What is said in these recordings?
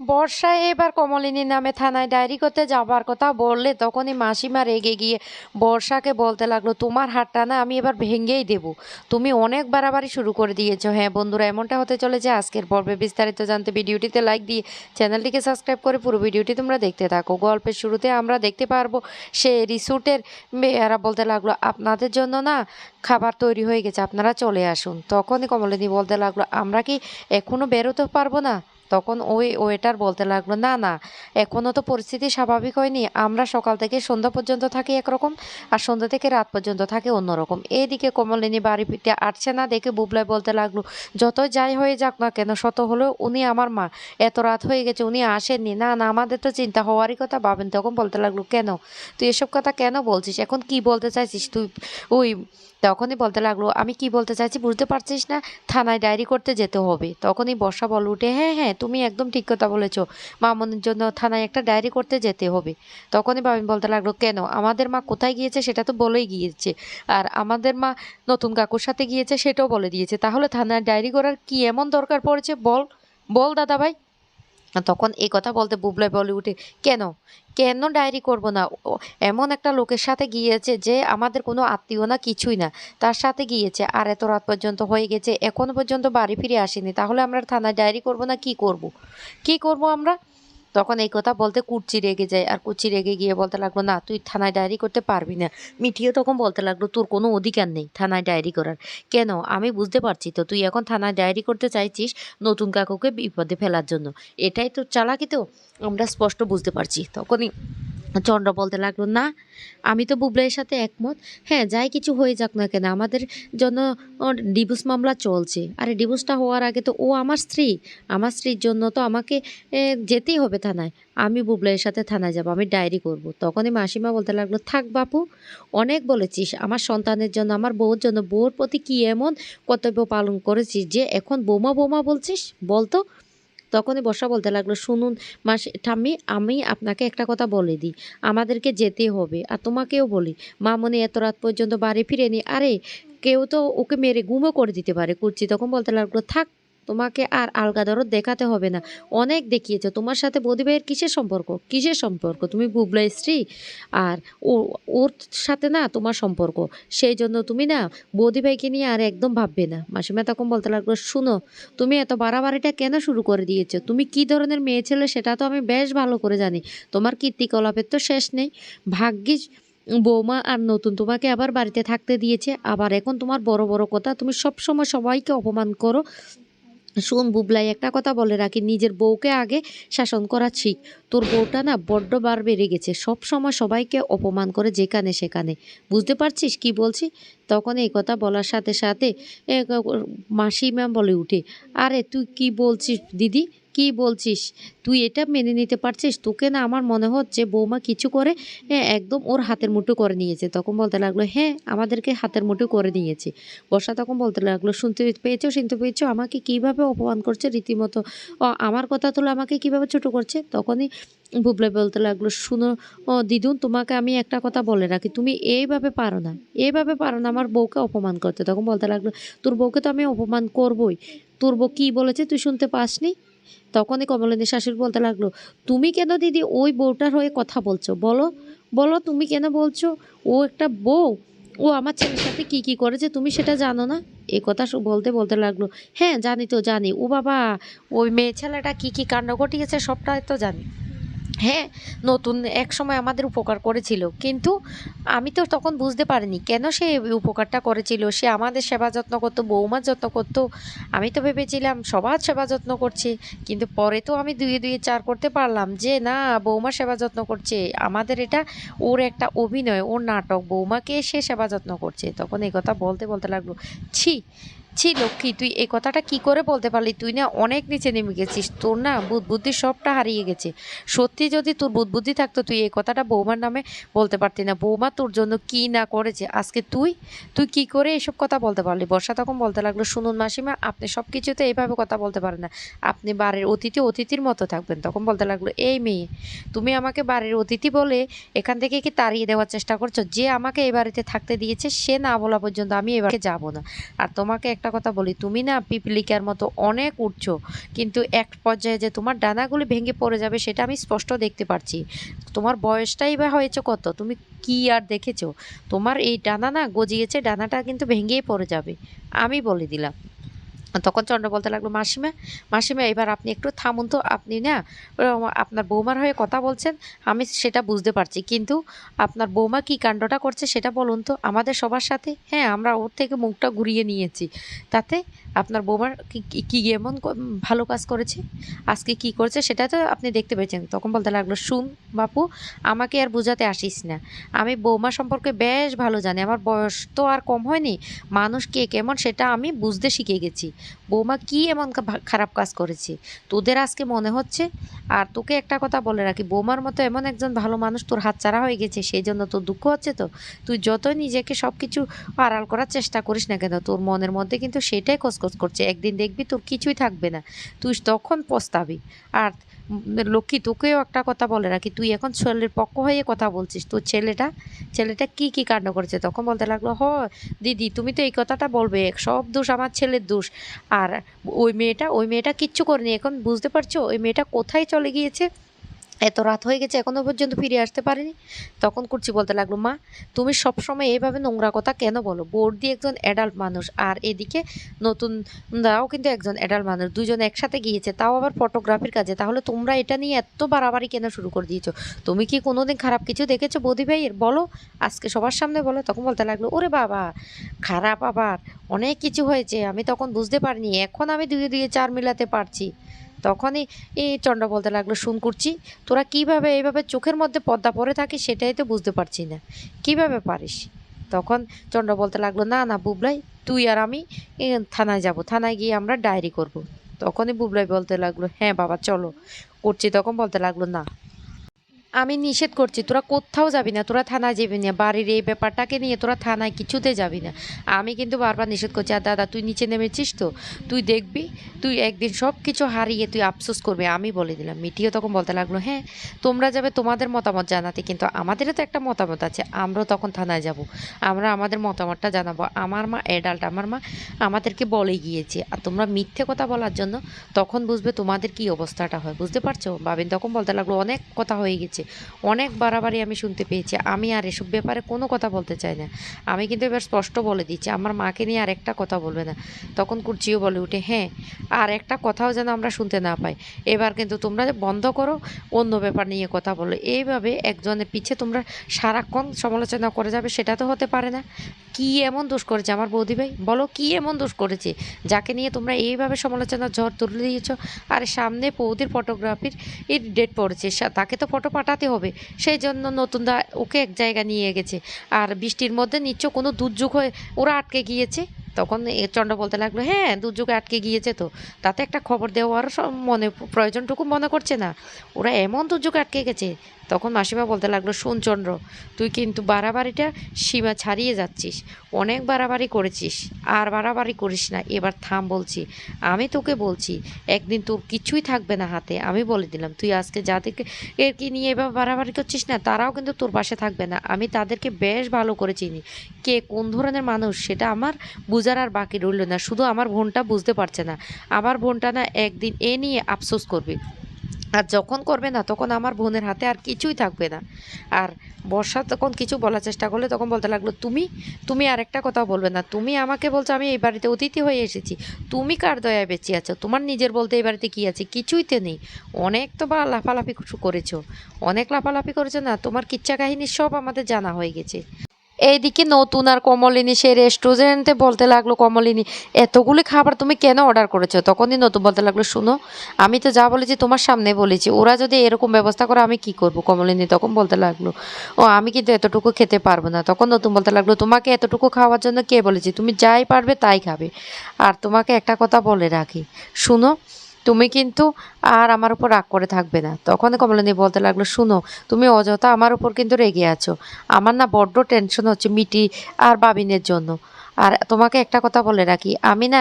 বর্ষা এবার কমলিনীর নামে থানায় ডায়েরি করতে যাবার কথা বললে তখনই মাসিমা রেগে গিয়ে, বর্ষাকে বলতে লাগল, তোমার হাতটা না আমি এবার ভেঙেই দেব। তুমি অনেক বাড়াবাড়ি শুরু করে দিয়েছ। হ্যাঁ বন্ধুরা, এমনটা হতে চলেছে আজকের পর্বে বিস্তারিত জানতে ভিডিওটিতে লাইক দিয়ে চ্যানেলটিকে সাবস্ক্রাইব করে পুরো ভিডিওটি তোমরা দেখতে থাকো। গল্পের শুরুতে আমরা দেখতে পারব, সে রিসুটের মেয়েরা বলতে লাগল, আপনাদের জন্য না খাবার তৈরি হয়ে গেছে, আপনারা চলে আসুন। তখনই কমলিনী বলতে লাগল, আমরা কি এখনও বেরোতে পারব না? তখন ওই ওয়েটার বলতে লাগল, না না এখনও তো পরিস্থিতি স্বাভাবিক হয়নি। আমরা সকাল থেকে সন্ধ্যা পর্যন্ত থাকি একরকম আর সন্ধ্যা থেকে রাত পর্যন্ত থাকে অন্যরকম। এইদিকে কমলিনী বাড়িতে আসছে না, দেখে বুবলাই বলতে লাগল, যতই যাই হয়ে যাক না কেন, শত হলেও উনি আমার মা। এত রাত হয়ে গেছে, উনি আসেননি। না না, আমাদের তো চিন্তা হওয়ারই কথা, ভাবেন তখন বলতে লাগল, কেন? তুই এসব কথা কেন বলছিস? এখন কি বলতে চাইছিস? তুই ওই তখনই বলতে লাগল, আমি কি বলতে চাইছি বুঝতে পারছিস না? থানায় ডায়েরি করতে যেতে হবে। তখনই বর্ষা বল উঠে হ্যাঁ হ্যাঁ তুমি একদম ঠিক কথা বলেছ। মামনের জন্য থানায় একটা ডায়েরি করতে যেতে হবে। তখনই বাবিন বলতে লাগল, কেন? আমাদের মা কোথায় গিয়েছে সেটা তো বলেই গিয়েছে। আর আমাদের মা নতুন কাকুর সাথে গিয়েছে সেটাও বলে দিয়েছে। তাহলে থানায় ডায়েরি করার কি এমন দরকার পড়েছে বল? বল দাদা ভাই তখন এই কথা বলতে বুবলাই বলে উঠে, কেন? কেন ডায়েরি করব না? এমন একটা লোকের সাথে গিয়েছে যে আমাদের কোনো আত্মীয় না, কিছুই না। তার সাথে গিয়েছে। আর এত রাত পর্যন্ত হয়ে গেছে। এখনও পর্যন্ত বাড়ি ফিরে আসেনি। তাহলে আমরা থানায় ডায়েরি করব না? কি করব? কি করব আমরা? তখন এই কথা বলতে কুচি রেগে যায়। আর কুচি রেগে গিয়ে বলতে লাগল, না, তুই থানায় ডায়েরি করতে পারবি না। মিঠিও তখন বলতে লাগল, তোর কোনো অধিকার নেই থানায় ডায়েরি করার। কেন? আমি বুঝতে পারছি তো, তুই এখন থানায় ডায়েরি করতে চাইছিস নতুন কাকুকে বিপদে ফেলার জন্য। এটাই তো চালাকি তো? আমরা স্পষ্ট বুঝতে পারছি। তখনই চন্দ্র বলতে লাগল, না, আমি তো বুবলাইয়ের সাথে একমত। হ্যাঁ যাই কিছু হয়ে যাক না কেন, আমাদের জন্য ডিভোর্স মামলা চলছে। আরে, ডিভোর্সটা হওয়ার আগে তো ও আমার স্ত্রী। আমার স্ত্রীর জন্য তো আমাকে যেতেই হবে থানায়। আমি বুবলাইয়ের সাথে থানায় যাব, আমি ডায়েরি করব। তখনই মাসিমা বলতে লাগল, থাক বাপু, অনেক বলেছিস। আমার সন্তানের জন্য, আমার বউর জন্য, বউর প্রতি কি এমন কর্তব্য পালন করেছিস যে এখন বোমা বোমা বলছিস? বলতো তখনই বর্ষা বলতে লাগল, শুনুন মাসি, ঠাম্মি, আমি আপনাকে একটা কথা বলে দিই। আমাদেরকে যেতে হবে। আর তোমাকেও বলি মামনি এত রাত পর্যন্ত বাড়ি ফিরেনি। আরে, কেউ তো ওকে মেরে গুমও করে দিতে পারে। কুর্চি তখন বলতে লাগল, থাক তোমাকে আর আলগা দরদ দেখাতে হবে না। অনেক দেখিয়েছো। তোমার সাথে বৌদি ভাইয়ের কিসের সম্পর্ক? কিসের সম্পর্ক? তুমি বুবলাই স্ত্রী? আর ও, ওর সাথে না তোমার সম্পর্ক। সেই জন্য তুমি না বৌদি ভাইকে নিয়ে আর একদম ভাববে না। মাসিমা তখন বলতে লাগল, শুনো, তুমি এত বাড়াবাড়িটা কেন শুরু করে দিয়েছ? তুমি কি ধরনের মেয়ে ছেলে সেটা তো আমি বেশ ভালো করে জানি। তোমার কীর্তিকলাপের তো শেষ নেই। ভাগ্যিস বৌমা আর নতুন তোমাকে আবার বাড়িতে থাকতে দিয়েছে। আবার এখন তোমার বড় বড় কথা, তুমি সব সময় সবাইকে অপমান করো। শোন বুবলাই, একটা কথা বলে রাখি, নিজের বউকে আগে শাসন করা ঠিক। তোর বউটা না বড্ড বার বেড়ে গেছে, সব সময় সবাইকে অপমান করে যেখানে সেখানে। বুঝতে পারছিস কি বলছি? তখন এই কথা বলার সাথে সাথে মাসি ম্যাম বলে উঠে, আরে তুই কি বলছিস দিদি? কি বলছিস? তুই এটা মেনে নিতে পারছিস? তোকে না আমার মনে হচ্ছে বৌমা কিছু করে একদম ওর হাতের মুঠো করে নিয়েছে। তখন বলতে লাগল হ্যাঁ আমাদেরকে হাতের মুঠো করে নিয়েছে বর্ষা তখন বলতে লাগল, শুনতে পেয়েছ শুনতে পেয়েছ? আমাকে কীভাবে অপমান করছে রীতিমতো? আমার কথা তুলে আমাকে কীভাবে ছোট করছে? তখনই বুবলে বলতে লাগল, শুনো দিদুন, তোমাকে আমি একটা কথা বলে রাখি। তুমি এইভাবে পারো না, এইভাবে পারো না আমার বউকে অপমান করতে। তখন বলতে লাগল, তোর বউকে তো আমি অপমান করবই। তোর বউ কী বলেছে তুই শুনতে পাসনি? তখনই কমলিনী শাশুড়ি বলতে লাগল, তুমি কেন দিদি ওই বউটার হয়ে কথা বলছো? বলো বলো তুমি কেন বলছো? ও একটা বউ। ও আমার ছেলের সাথে কি কি করেছে তুমি সেটা জানো না? এ কথা বলতে বলতে লাগল হ্যাঁ জানি তো, জানি। ও বাবা, ওই মেয়ে ছেলেটা কি কি কাণ্ড ঘটিয়েছে সবটাই তো জানি। হ্যাঁ নতুন এক সময় আমাদের উপকার করেছিল। কিন্তু আমি তো তখন বুঝতে পারিনি কেন সে উপকারটা করেছিল। সে আমাদের সেবা যত্ন করতো, বৌমার যত্ন করতো। আমি তো ভেবেছিলাম সবার সেবা যত্ন করছে। কিন্তু পরে তো আমি দুয়ে দুয়ে চার করতে পারলাম যে, না, বৌমা সেবা যত্ন করছে। আমাদের এটা ওর একটা অভিনয়, ওর নাটক। বৌমাকে সে সেবা যত্ন করছে। তখন এই কথা বলতে বলতে লাগল, ছি ছি লক্ষ্মী, তুই এই কথাটা কি করে বলতে পারলি? তুই না অনেক নিচে নেমে গেছিস। তোর না বুদ্ধি সবটা হারিয়ে গেছে। সত্যি যদি তোর বুদ্ধি থাকতো, তুই এই কথাটা বৌমার নামে বলতে পারতি না। বৌমা তোর জন্য কি না করেছে? আজকে তুই তুই কি করে এসব কথা বলতে পারলি? বর্ষা তখন বলতে লাগল, শুনুন মাসিমা, আপনি সব কিছুতে এইভাবে কথা বলতে পারেন না। আপনি বাড়ির অতিথি অতিথির মতো থাকবেন। তখন বলতে লাগল, এই মেয়ে, তুমি আমাকে বাড়ির অতিথি বলে এখান থেকে কি তাড়িয়ে দেওয়ার চেষ্টা করছ? যে আমাকে এই বাড়িতে থাকতে দিয়েছে, সে না বলা পর্যন্ত আমি এবারে যাব না। আর তোমাকে একটা কথা বলি, তুমি না পিপলিকার মতো অনেক উঠছো, কিন্তু এক পর্যায়ে যে তোমার ডানাগুলি ভেঙে পড়ে যাবে সেটা আমি স্পষ্ট দেখতে পারছি। তোমার বয়সটাই বা হয়েছে কত? তুমি কি আর দেখেছ? তোমার এই ডানা না গজিয়েছে, ডানাটা কিন্তু ভেঙেই পড়ে যাবে। আমি বলে দিলাম। তখন চন্দ্র বলতে লাগল, মাসিমা মাসিমা, এবার আপনি একটু থামুন তো। আপনি না আপনার বৌমার হয়ে কথা বলছেন, আমি সেটা বুঝতে পারছি। কিন্তু আপনার বৌমা কি কাণ্ডটা করছে সেটা বলুন তো, আমাদের সবার সাথে? হ্যাঁ আমরা ওর থেকে মুখটা ঘুরিয়ে নিয়েছি। তাতে আপনার বৌমার কি- এমন ভালো কাজ করেছে? আজকে কি করেছে সেটা তো আপনি দেখতে পেয়েছেন। তখন বলতে লাগল, শুন বাপু, আমাকে আর বোঝাতে আসিস না। আমি বৌমা সম্পর্কে বেশ ভালো জানি। আমার বয়স তো আর কম হয়নি। মানুষ কে কেমন সেটা আমি বুঝতে শিখে গেছি। বৌমা কি এমন খারাপ কাজ করেছে? তোদের আজকে মনে হচ্ছে? আর তোকে একটা কথা বলে রাখি, বৌমার মতো এমন একজন ভালো মানুষ তোর হাত হাতছাড়া হয়ে গেছে সেই জন্য তোর দুঃখ হচ্ছে তো? তুই যতই নিজেকে সব কিছু আড়াল করার চেষ্টা করিস না কেন, তোর মনের মধ্যে কিন্তু সেটাই খসখস করছে, একদিন দেখবি তোর কিছুই থাকবে না, তুই তখন পস্তাবি। আর লক্ষ্মী, তোকেও একটা কথা বলে রাখি। তুই এখন ছেলের পক্ষ হয়ে কথা বলছিস। তোর ছেলেটা ছেলেটা কি কি কাণ্ড করেছে? তখন বলতে লাগল, হ, দিদি, তুমি তো এই কথাটা বলবে। সব দোষ আমার ছেলের দোষ। আর ওই মেয়েটা ওই মেয়েটা কিচ্ছু করেনি। এখন বুঝতে পারছ? ওই মেয়েটা কোথায় চলে গিয়েছে? এত রাত হয়ে গেছে, এখনও পর্যন্ত ফিরে আসতে পারেনি। তখন কুর্চি বলতে লাগল, মা, তুমি সবসময় এইভাবে নোংরা কথা কেন বলো? বৌদি একজন অ্যাডাল্ট মানুষ, আর এদিকে নতুন দাও কিন্তু একজন অ্যাডাল্ট মানুষ, দুজন একসাথে গিয়েছে, তাও আবার ফটোগ্রাফির কাজে। তাহলে তোমরা এটা নিয়ে এত বাড়াবাড়ি কেন শুরু করে দিয়েছ? তুমি কি কোনোদিন খারাপ কিছু দেখেছ বৌদি ভাইয়ের? বলো, আজকে সবার সামনে বলো। তখন বলতে লাগল, ওরে বাবা, খারাপ আবার, অনেক কিছু হয়েছে, আমি তখন বুঝতে পারিনি। এখন আমি দুয়ে দুয়ে চার মিলাতে পারছি। তখনই এই চন্ড বলতে লাগল, শুন করছি তোরা কীভাবে এইভাবে চোখের মধ্যে পর্দা পরে থাকিস সেটাই তো বুঝতে পারছি না। কীভাবে পারিস? তখন চন্ড বলতে লাগল, না না, বুবলাই, তুই আর আমি থানায় যাব, থানায় গিয়ে আমরা ডায়েরি করব। তখনই বুবলাই বলতে লাগল হ্যাঁ বাবা, চলো। করছি তখন বলতে লাগল, না আমি নিষেধ করছি, তোরা কোথাও যাবি না, তোরা থানায় যাবি না, বাড়ির এই ব্যাপারটাকে নিয়ে তোরা থানায় কিছুতে যাবি না। আমি কিন্তু বারবার নিষেধ করছি, আর দাদা, তুই নিচে নেমেছিস তো, তুই দেখবি, তুই একদিন সব কিছু হারিয়ে তুই আফসোস করবি, আমি বলে দিলাম। মিটিও তখন বলতে লাগল হ্যাঁ তোমরা যাবে তোমাদের মতামত জানাতে, কিন্তু আমাদেরও তো একটা মতামত আছে, আমরাও তখন থানায় যাব, আমরা আমাদের মতামতটা জানাব। আমার মা অ্যাডাল্ট, আমার মা আমাদেরকে বলে গিয়েছে, আর তোমরা মিথ্যে কথা বলার জন্য তখন বুঝবে তোমাদের কি অবস্থাটা হয়, বুঝতে পারছ? বাবিন তখন বলতে লাগল, অনেক কথা হয়ে গেছে অনেক বাড়াবাড়ি আমি শুনতে পেয়েছি। আমি আর এসব ব্যাপারে কোনো কথা বলতে চাই না। আমি কিন্তু এবার স্পষ্ট বলে দিচ্ছি, আমার মাকে নিয়ে আর একটা কথা বলবে না। তখন কুর্চিও বলে উঠে হ্যাঁ আর একটা কথাও যেন আমরা শুনতে না পাই। এবার কিন্তু তোমরা বন্ধ করো, অন্য ব্যাপার নিয়ে কথা বলো। এইভাবে একজনের পিছে তোমরা সারাক্ষণ সমালোচনা করে যাবে, সেটা তো হতে পারে না। কি এমন দোষ করেছে আমার বৌদি ভাই? বলো, কি এমন দোষ করেছে? যাকে নিয়ে তোমরা এইভাবে সমালোচনার ঝড় তুলে দিয়েছ, আর সামনে বৌদির ফটোগ্রাফির ডেট পড়েছে তাকে তো ফটো পাঠাতে হবে। সেই জন্য নতুন দা ওকে এক জায়গা নিয়ে গেছে। আর বৃষ্টির মধ্যে নিশ্চয় কোনো দুর্যোগ হয়ে ওরা আটকে গিয়েছে। তখন চন্দ্র বলতে লাগল হ্যাঁ দুর্যোগে আটকে গিয়েছে তো। তাতে একটা খবর দেওয়ার মনে, প্রয়োজনটুকু মনে করছে না। ওরা এমন দুর্যোগে আটকে গেছে। তখন মাসিমা বলতে লাগল, শুন চন্দ্র, তুই কিন্তু বাড়াবাড়িটা সীমা ছাড়িয়ে যাচ্ছিস। অনেক বাড়াবাড়ি করেছিস। আর বাড়াবাড়ি করিস না। এবার থাম বলছি। আমি তোকে বলছি, একদিন তোর কিছুই থাকবে না হাতে। আমি বলে দিলাম, তুই আজকে যাদেরকে এর কি নিয়ে এবার বাড়াবাড়ি করছিস না, তারাও কিন্তু তোর পাশে থাকবে না। আমি তাদেরকে বেশ ভালো করে চিনি। কে কোন ধরনের মানুষ সেটা আমার বোঝার আর বাকি রইল না। শুধু আমার বোনটা বুঝতে পারছে না। আমার বোনটা না একদিন এ নিয়ে আফসোস করবে। আর যখন করবে না, তখন আমার বোনের হাতে আর কিছুই থাকবে না। আর বর্ষা তখন কিছু বলার চেষ্টা করলে তখন বলতে লাগল, তুমি তুমি আর একটা কথা বলবে না। তুমি আমাকে বলছো, আমি এই বাড়িতে অতিথি হয়ে এসেছি। তুমি কার দয়া বেঁচে আছো? তোমার নিজের বলতে এই বাড়িতে কী আছে? কিছুই তো নেই। অনেক তো বা লাফালাফি করেছ। অনেক লাফালাফি করেছ না? তোমার কিচ্ছা কাহিনী সব আমাদের জানা হয়ে গেছে। এইদিকে নতুন আর কমলিনী সেই রেস্টুরেন্টে বলতে লাগল, কমলিনী, এতগুলি খাবার তুমি কেন অর্ডার করেছ? তখনই নতুন বলতে লাগল, শুনো, আমি তো যা বলেছি তোমার সামনে বলেছি। ওরা যদি এরকম ব্যবস্থা করে, আমি কি করব? কমলিনী তখন বলতে লাগল, ও, আমি কিন্তু এতটুকু খেতে পারব না। তখন নতুন বলতে লাগল, তোমাকে এতটুকু খাওয়ার জন্য কে বলেছি? তুমি যাই পারবে তাই খাবে। আর তোমাকে একটা কথা বলে রাখি, শুনো তুমি কিন্তু আর আমার উপর রাগ করে থাকবে না। তখন কমলিনী বলতে লাগল, শুনো, তুমি অযথা আমার উপর কিন্তু রেগে আছো। আমার না বড্ড টেনশন হচ্ছে মিটি আর বাবিনের জন্য। আর তোমাকে একটা কথা বলে রাখি, আমি না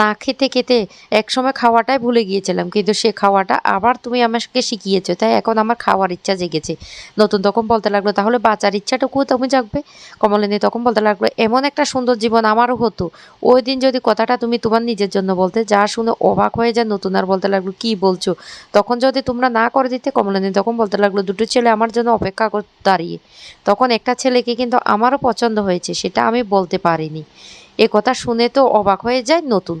না খেতে খেতে একসময় খাওয়াটাই ভুলে গিয়েছিলাম, কিন্তু সে খাওয়াটা আবার তুমি আমাকে শিখিয়েছো, তাই এখন আমার খাওয়ার ইচ্ছা জেগেছে। নতুন তখন বলতে লাগল, তাহলে বাঁচার ইচ্ছাটুকু তুমি জাগবে? কমলিনী তখন বলতে লাগল, এমন একটা সুন্দর জীবন আমারও হতো। ওই দিন যদি কথাটা তুমি তোমার নিজের জন্য বলতে, যা শুনে অবাক হয়ে যায় নতুন আর বলতে লাগল, কি বলছো? তখন যদি তোমরা না করে দিতে, কমলিনী তখন বলতে লাগল, দুটো ছেলে আমার জন্য অপেক্ষা দাঁড়িয়ে। তখন একটা ছেলেকে কিন্তু আমারও পছন্দ হয়েছে, সেটা আমি বলতে পারিনি। এ কথা শুনে তো অবাক হয়ে যায় নতুন।